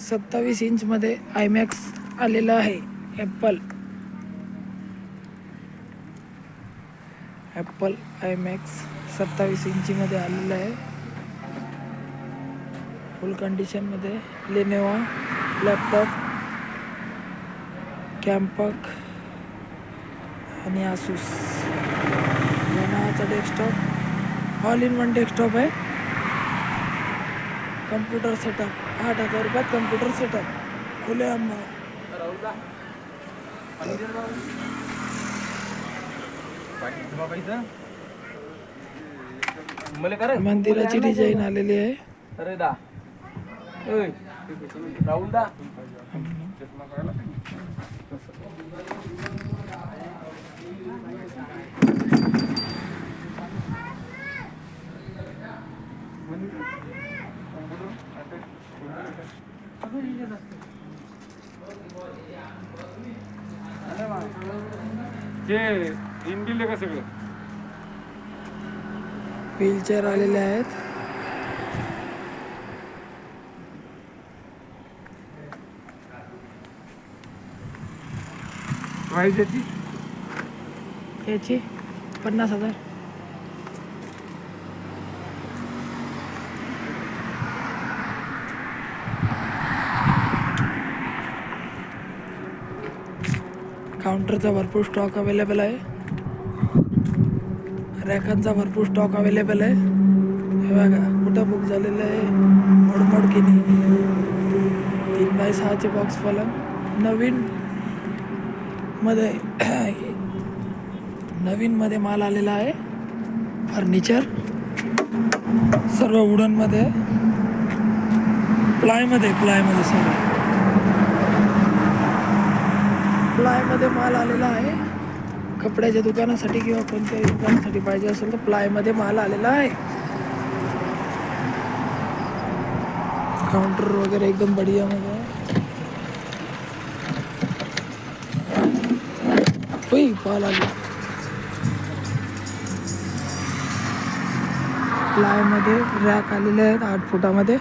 सत्तावीस इंचमध्ये आयमॅक्स आलेलं आहे. ॲपल ॲपल आयमॅक्स सत्तावीस इंचीमध्ये आलेलं आहे. फुल कंडिशनमध्ये लेनेवा लॅपटॉप कॅम्पक आणि आसूस या नावाचा desktop all in one desktop आहे. कम्प्युटर सेटअप आठ हजार रुपयात कम्प्युटर सेटअप खुले आंबा मला मंदिराची डिझाईन आलेली आहे. अरे दा. राहुल दा ते इनबिल्ड का सगळं? व्हीलचेअर आलेले आहेत. प्राईज याची? याची पन्नास हजार. काउंटरचा भरपूर स्टॉक अवेलेबल आहे. रॅकांचा भरपूर स्टॉक अवेलेबल आहे. हे बघा कुठं बुक झालेलं आहे? मोडमोड किनी तीन बाय सहाचे बॉक्स पलंग नवीन मध्ये नवीन मध्ये माल आलेला आहे. फर्निचर सर्व वुडनमध्ये प्लायमध्ये प्लायमध्ये सर्व प्लायमध्ये माल आलेला आहे. कपड्याच्या दुकानासाठी किंवा कोणत्याही दुकानासाठी पाहिजे असेल तर प्लायमध्ये माल आलेला आहे. काउंटर वगैरे एकदम बढियामध्ये आहे. होई पाल आली. प्लायमध्ये रॅक आलेले आहेत आठ फुटामध्ये.